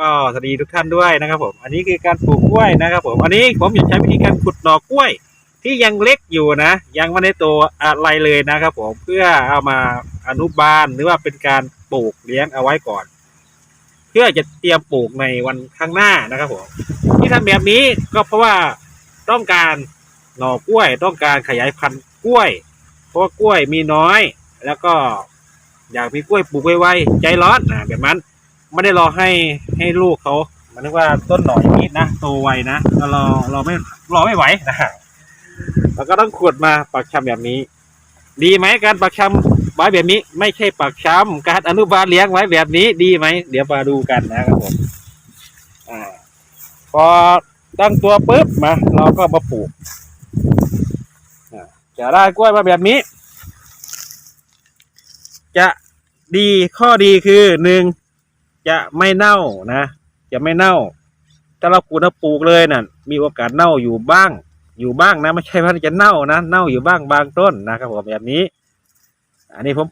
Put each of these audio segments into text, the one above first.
ก็สวัสดีทุกท่านด้วยนะครับผมอันนี้คือการปลูกกล้วยนะครับผมอันนี้ผมจะใช้วิธีการขุดหน่อกล้วย ที่ยังเล็กอยู่นะ ยังไม่ได้โตอะไรเลยนะครับผมเพื่อเอามาอนุบาลหรือว่าเป็นการปลูกเลี้ยงเอาไว้ก่อน เพื่อจะเตรียมปลูกในวันข้างหน้านะครับผมที่ทำแบบนี้ก็เพราะว่าต้องการหน่อกล้วย ต้องการขยายพันธุ์กล้วย เพราะว่ากล้วยมีน้อย แล้วก็อยากมีกล้วยปลูกไวๆใจร้อนนะแบบนั้น ไม่ได้รอให้ให้ลูกเขามันนึกว่าต้นหน่อยนี้นะโตไวนะเรารอเราไม่รอไม่ไหวนะเราก็ต้องขุดมาปักชำแบบนี้ ดีไหมการปักชำไว้แบบนี้ ไม่ใช่ปักชำการอนุบาลเลี้ยงไว้แบบนี้ดีไหมเดี๋ยวมาดูกันนะครับผมอ่าพอตั้งตัวปุ๊บมาเราก็มาปลูกจะได้กล้วยมาแบบนี้ จะดีข้อดีคือหนึ่ง จะไม่เน่านะ จะไม่เน่า ถ้าเราปลูกนะปลูกเลยน่ะ มีโอกาสเน่าอยู่บ้าง อยู่บ้างนะไม่ใช่ว่าจะเน่านะเน่าอยู่บ้างบางต้นนะครับผมแบบนี้ อันนี้ผม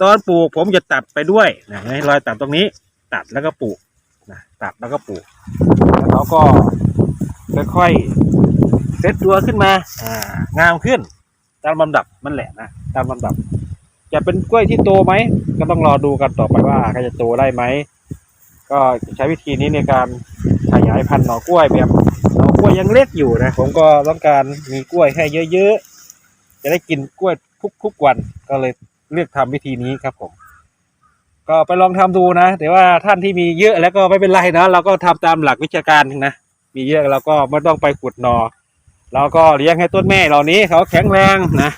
ตอนปลูกผมจะตัดไปด้วยนะให้รอยตัดตรงนี้ ตัดแล้วก็ปลูกนะตัดแล้วก็ปลูกแล้วเขาก็ค่อยๆเซตตัวขึ้นมา อ่างามขึ้น ตามลำดับมันแหละนะตามลำดับ จะเป็นกล้วยที่โตไหมก็ต้องรอดูกันต่อไปว่าเขาจะโตได้ไหมก็ใช้วิธีนี้ในการขยายพันธุ์หน่อกล้วยแบบหน่อกล้วยยังเล็กอยู่นะผมก็ต้องการมีกล้วยให้เยอะๆ จะได้กินกล้วยทุกๆวันก็เลยเลือกทำวิธีนี้ครับผม ก็ไปลองทำดูนะ แต่ว่าท่านที่มีเยอะแล้วก็ไม่เป็นไรนะเราก็ทำตามหลักวิชาการนะมีเยอะเราก็ไม่ต้องไปขุดหนอเราก็เลี้ยงให้ต้นแม่เหล่านี้เขาแข็งแรงนะ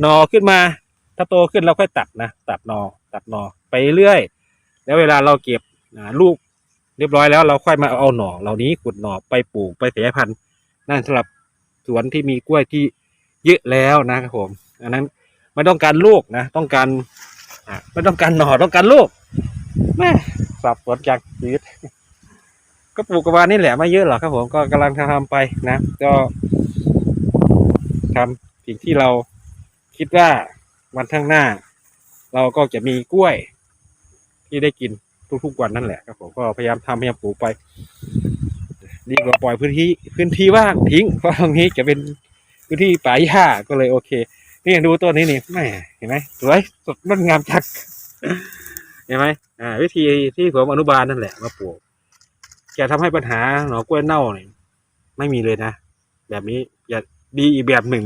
หนอขึ้นมา ถ้าโตขึ้นเราค่อยตัดนะตัดหนอตัดหนอไปเรื่อย แล้วเวลาเราเก็บลูกเรียบร้อยแล้วเราค่อยมาเอาหน่อ เหล่านี้ขุดหน่อไปปลูกไปขยายพันธุ์นั่นสำหรับสวนที่มีกล้วยที่เยอะแล้วนะครับผม อันนั้นไม่ต้องการลูกนะ ต้องการไม่ต้องการหน่อต้องการลูกแม่สับสนจังชีวิตก็ปลูกประมาณนี้แหละไม่เยอะหรอกครับผมก็กำลังทำไปนะ ก็ทำสิ่งที่เราคิดว่า วันข้างหน้า เราก็จะมีกล้วย ที่ได้กินทุกๆวันนั่นแหละครับผมก็พยายามทำพยายามปลูกไป ดีกว่าปล่อยพื้นที่พื้นที่ว่างทิ้ง เพราะตรงนี้จะเป็นพื้นที่ป่าหญ้าก็เลยโอเค นี่ดูต้นนี้นี่แม่เห็นไหมสวยสดงดงามจักเห็นไหมอ่า วิธีที่ผมอนุบาลนั่นแหละมาปลูกจะทำให้ปัญหาหน่อกล้วยเน่าเนี่ยไม่มีเลยนะ แบบนี้อย่าดีอีกแบบหนึ่ง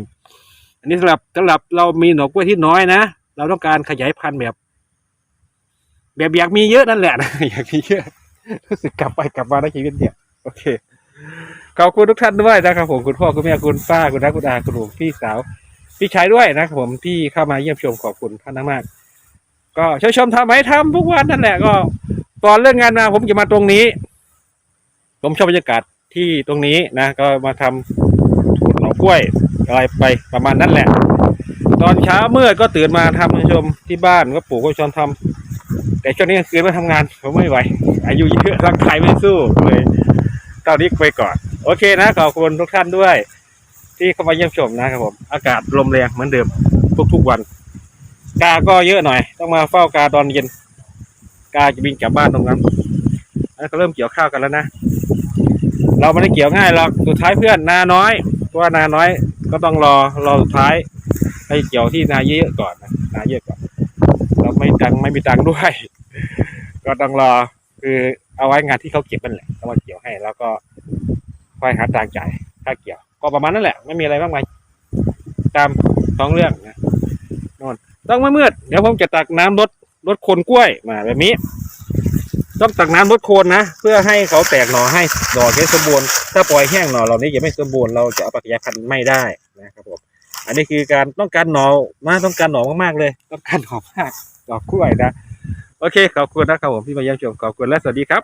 อันนี้สำหรับสำหรับเรามีหน่อกล้วยที่น้อยนะเราต้องการขยายพันธุ์แบบ แบบอยากมีเยอะนั่นแหละนะอยากมีเยอะรู้สึกกลับไปกลับมาในชีวิตเนี่ยโอเคขอบคุณทุกท่านด้วยนะครับผมคุณพ่อคุณแม่คุณป้าคุณน้าคุณอาคุณลุงพี่สาว พี่ชายด้วยนะครับผมที่เข้ามาเยี่ยมชมขอบคุณท่านมากก็ช่วยชมทำไหมทำทุกวันนั่นแหละก็ก่อนเรื่องงานมาผมจะมาตรงนี้ ผมชอบบรรยากาศที่ตรงนี้นะ ก็มาทำหน่อกล้วย อะไรไปประมาณนั้นแหละ ตอนเช้าเมื่อก็ตื่นมาทำคุณผู้ชมที่บ้านก็ปลูกก็ชอนทำแต่ช่วงนี้กลางคืนมาทำงานผมไม่ไหว อายุเยอะร่างกายไม่สู้เลยตอนนี้ไปก่อน โอเคนะขอบคุณทุกท่านด้วย ที่เข้ามาเยี่ยมชมนะครับผม อากาศลมแรงเหมือนเดิมทุกๆวัน กาก็เยอะหน่อย ต้องมาเฝ้ากาตอนเย็น กาจะบินกลับบ้านตรงนั้นแล้วก็เริ่มเกี่ยวข้าวกันแล้วนะ เราไม่ได้เกี่ยวง่ายหรอก สุดท้ายเพื่อนนาน้อยเพราะว่านาน้อย ก็ต้องรอรอสุดท้ายให้เกี่ยวที่นาเยอะๆก่อนนะนาเยอะก่อนเราไม่ตังไม่มีตังด้วย ก็ต้องรอคือเอาไว้งานที่เขาเก็บนั่นแหละเขามาเกี่ยวให้ แล้วก็ค่อยหาตังจ่ายค่าเกี่ยว ก็ประมาณนั้นแหละ ไม่มีอะไรมากมายตามท้องเรื่องนะนอนต้องไม่มืดเดี๋ยวผมจะตักน้ำลดลดโคนกล้วยมาแบบนี้ ต้องตักน้ำลดโคนนะ เพื่อให้เขาแตกหน่อให้ดอกให้สมบูรณ์ถ้าปล่อยแห้งหน่อเหล่านี้ยังไม่สมบูรณ์เราจะเอาปฏิยาพันธุ์ไม่ได้ นะครับผมอันนี้คือการต้องการหน่อมาต้องการหน่อมากๆเลย ต้องการหน่อมากดอกกล้วยนะ โอเคขอบคุณนะครับผมที่มาเยี่ยมชมขอบคุณและสวัสดีครับ